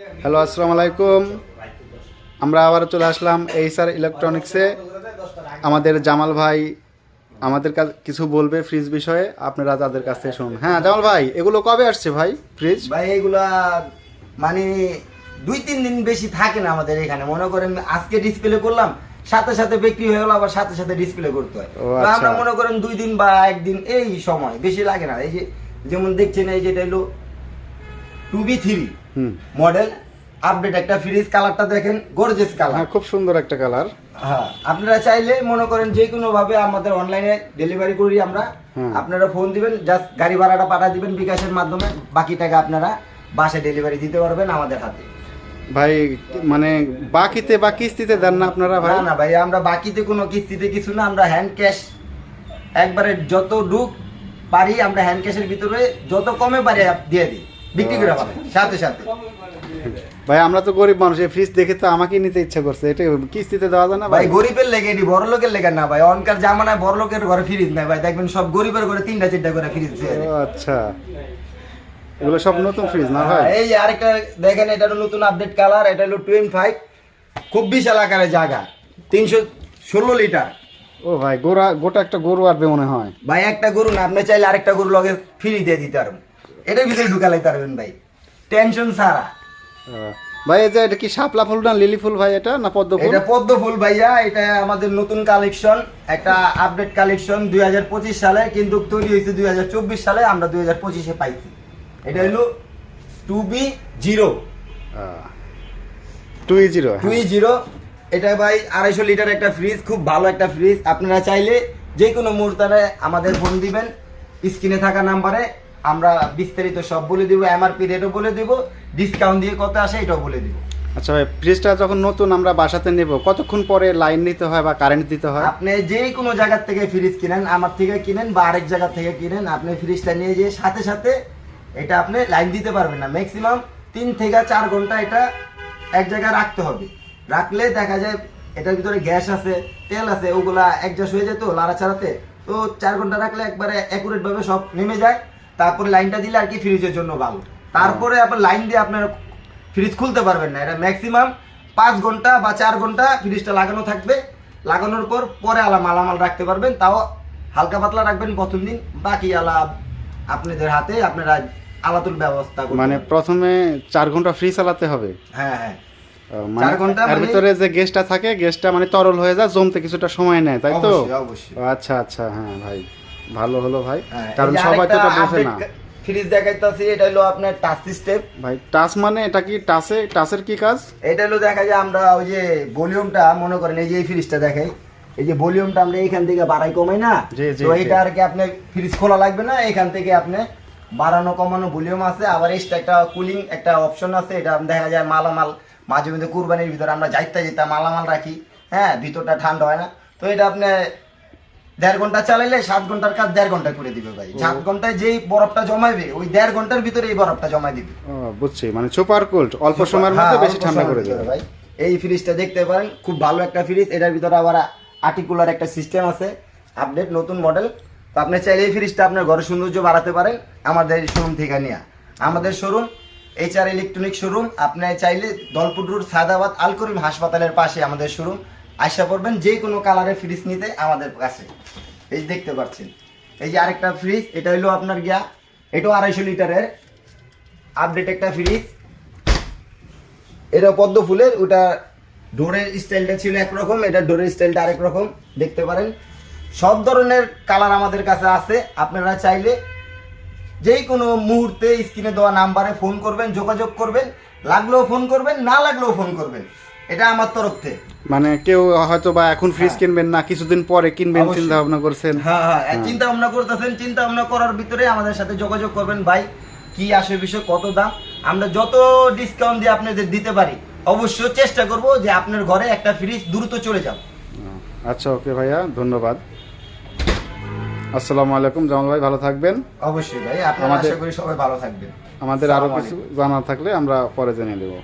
Hello আসসালামু আলাইকুম। আমরা আবার চলে আসলাম এইচআর ইলেকট্রনিক্সে আমাদের জামাল ভাই আমাদের কাছে কিছু বলবে ফ্রিজ বিষয়ে আপনারা তাদের কাছ থেকে শুনুন। হ্যাঁ জামাল ভাই এগুলো কবে আসছে ভাই ফ্রিজ ভাই এইগুলা মানে দুই তিন দিন বেশি থাকে না আমাদের এখানে। মনে করেন আজকে ডিসপ্লে করলাম সাথে সাথে বিক্রি হয়ে গেলো আবার সাথে সাথে ডিসপ্লে করতে হয়। ও, আচ্ছা। আমরা মনে করেন দুই দিন বা একদিন এই সময় বেশি লাগে না। এই যে যেমন দেখছেন এই যেটা হলো two B three model update একটা ফ্রিজ কালারটা দেখেন গর্জেস কালার হ্যাঁ খুব সুন্দর একটা কালার হ্যাঁ আপনারা চাইলে মনে করেন যে কোনো ভাবে আমাদের অনলাইনে ডেলিভারি করি আমরা। আপনারা ফোন দিবেন জাস্ট গাড়ি ভাড়াটা পাঠা দিবেন বিকাশের মাধ্যমে বাকি টাকা আপনারা বাসায় ডেলিভারি দিতে পারবেন আমাদের হাতে। ভাই মানে বাকিতে বা কিস্তিতে দেন না আপনারা ভাই? না ভাই আমরা বাকিতে কোনো কিস্তিতে কিছু না আমরা হ্যান্ড ক্যাশ একবারে যত ডুক পারি আমরা হ্যান্ড ক্যাশের ভিতরে যত কমে পারি দিয়ে দিই। বিক্রি করে পাবেন সাথে সাথে। ভাই আমরা তো গরিব মানুষ এই ফ্রিজ দেখে তো আমাকেই নিতে ইচ্ছা করছে। এটা কিস্তিতে দেওয়া যায় না ভাই? গরিবের লেগে এটি বড় লোকের লেগে না ভাই। অনকার জামানায় বড় লোকের ঘরে ফ্রিজ নাই ভাই। দেখবেন সব গরিবের ঘরে তিনটা চারটা করে ফ্রিজ ও আচ্ছা। এগুলো সব নতুন ফ্রিজ না ভাই? এই আরেকটা দেখেন এটা হলো নতুন আপডেট কালার এটা হলো টোয়েন্টি ফাইভ খুব বিশাল আকারের জায়গা। তিনশো ষোলো লিটার ও ভাই গোড়া গোটা একটা গরু আসবে মনে হয়। ভাই একটা গরু না আপনি চাইলে আরেকটা গরু লগে ফ্রি দিয়ে দিতে পারবেন। এটার ভিতরে ঢুকালাই পারবেন ভাই। টেনশন সারা ভাই এই যে এটা কি শাপলা ফুল না লিলি ফুল ভাই এটা না পদ্ম ফুল? এটা পদ্ম ফুল ভাইয়া এটা আমাদের নতুন কালেকশন একটা আপডেট কালেকশন দুই হাজার পঁচিশ সালে কিন্তু তৈরি হয়েছে দুই হাজার চব্বিশ সালে আমরা দুই হাজার পঁচিশে পাইছি। এটা হলো two B zero. Two zero two zero. এটা ভাই আড়াইশো লিটার একটা ফ্রিজ খুব ভালো একটা ফ্রিজ আপনারা চাইলে যে কোনো মুহূর্তে আমাদের ফোন দিবেন স্ক্রিনে থাকা নাম্বারে আমরা বিস্তারিত সব বলে দিব এমআরপি রেটও বলে দিব ডিসকাউন্ট দিয়ে কত আসে এটাও বলে দিব। আচ্ছা ভাই ফ্রিজটা যখন নতুন আমরা বাসাতে নেব কতক্ষণ পরে লাইন নিতে হয় বা কারেন্ট দিতে হয়? আপনি যে কোনো জায়গার থেকে ফ্রিজ কিনেন আমার থেকে কিনেন বা আরেক জায়গা থেকে কিনেন আপনি ফ্রিজটা নিয়ে যেয়ে সাথে সাথে এটা আপনি লাইন দিতে পারবেন না। ম্যাক্সিমাম তিন থেকে চার ঘণ্টা এটা এক জায়গায় রাখতে হবে। রাখলে দেখা যায় এটার ভিতরে গ্যাস আছে তেল আছে ওগুলা অ্যাডজাস্ট হয়ে যেত লাড়াচাড়াতে। তো চার ঘণ্টা রাখলে একবারে অ্যাকুরেট ভাবে সব নেমে যায়। তারপরে লাইনটা দিলে আর কি ফ্রিজের জন্য ভালো। তারপরে আপনার লাইন দিয়ে আপনার ফ্রিজ খুলতে পারবেন না। এটা ম্যাক্সিমাম পাঁচ ঘণ্টা বা চার ঘণ্টা ফ্রিজটা লাগানো থাকবে। লাগানোর পর পরে আলা মালামাল রাখতে পারবেন। তাও হালকা পাতলা রাখবেন প্রথম দিন। বাকি আলা আপনাদের হাতে আপনারা আলাতুল ব্যবস্থা মানে প্রথমে চার ঘণ্টা ফ্রিজ চালাতে হবে। হ্যাঁ হ্যাঁ। মানে চার ঘণ্টা এর মানে- ভিতরে যে গ্যাসটা থাকে গ্যাসটা মানে তরল হয়ে যায় জমতে কিছুটা সময় নেয় তাই তো। আচ্ছা আচ্ছা হ্যাঁ ভাই। ভালো হলো ভাই। হ্যাঁ, কারণ সবাই তো এটা বোঝে না। ফ্রিজ দেখাইতেছি এটা হলো আপনার টাচ সিস্টেম ভাই টাচ মানে এটা কি টাচে টাচের কি কাজ? এটা হলো দেখা যায় আমরা ওই যে ভলিউমটা মনে করেন এই যে এই ফ্রিজটা দেখাই। এই যে ভলিউমটা আমরা এইখান থেকে বাড়াই কমাই না? তো এটা আর কি আপনি ফ্রিজ খোলা লাগবে না এখান থেকে আপনি বাড়ানো কমানো ভলিউম আছে। আবার এক্সট্রা একটা কুলিং একটা অপশন আছে এটা দেখা যায় মালামাল মাঝে মধ্যে কুরবানির ভিতরে আমরা যাইতে যেতে মালামাল রাখি। হ্যাঁ ভিতরটা ঠান্ডা হয় না। তো এটা আপনি দেড় ঘণ্টা চালাইলে সাত ঘণ্টার কাজ দেড় ঘণ্টা করে দিবে ভাই। সাত ঘন্টায় যেই বরফটা জমাইবে ওই দেড় ঘণ্টার ভিতরে এই বরফটা জমাই দিবে। বুঝছি। মানে সুপার কোল্ড অল্প সময়ের মধ্যে হ্যাঁ, বেশি ঠান্ডা করে দেবে। ভাই। এই ফ্রিজটা দেখতে পারেন খুব ভালো একটা ফ্রিজ এটার ভিতরে আবার আর্টিকুলার একটা সিস্টেম আছে। আপডেট নতুন মডেল তো আপনি চাইলে এই ফ্রিজটা আপনার ঘরের সৌন্দর্য বাড়াতে পারেন আমাদের শোরুম থেকে নিয়ে আমাদের showroom H R electronic showroom আপনি চাইলে দলপুর রোড সাদাবাদ আল করিম হাসপাতালের পাশে আমাদের শোরুম আশা করবেন যে কোনো কালারের ফ্রিজ নিতে আমাদের কাছে। এই দেখতে পাচ্ছেন। এই যে আরেকটা ফ্রিজ এটা হলো আপনার গিয়া, এটাও আড়াইশো লিটারের। আপডেট একটা ফ্রিজ এটা পদ্ম ফুলের, ওটা ডোরের স্টাইলটা ছিল একরকম, এটা ডোরের স্টাইলটা আরেক রকম, দেখতে পারেন। সব ধরনের কালার আমাদের কাছে আছে। আপনারা চাইলে যেই কোনো মুহূর্তে স্ক্রিনে দেওয়া নাম্বারে ফোন করবেন, যোগাযোগ করবেন। লাগলেও ফোন করবেন, না লাগলেও ফোন করবেন। এটা আমার তরফ থেকে। মানে কেউ হয়তো বা এখন ফ্রিজ হ্যাঁ। কিনবেন না কিছুদিন পরে কিনবেন চিন্তা ভাবনা করছেন। হ্যাঁ হ্যাঁ চিন্তা ভাবনা করতেছেন চিন্তা ভাবনা করার ভিতরে আমাদের সাথে যোগাযোগ করবেন ভাই কি আসে বিষয় কত দাম। আমরা যত ডিসকাউন্ট দিয়ে আপনাদের দিতে পারি অবশ্যই চেষ্টা করব যে আপনার ঘরে একটা ফ্রিজ দ্রুত চলে যাবে আচ্ছা ওকে ভাইয়া ধন্যবাদ। আসসালামু আলাইকুম জামাল ভাই ভালো থাকবেন। অবশ্যই ভাই আপনারা আশা করি সবাই ভালো থাকবেন। আমাদের আরও কিছু জানা থাকলে আমরা পরে জেনে দেবো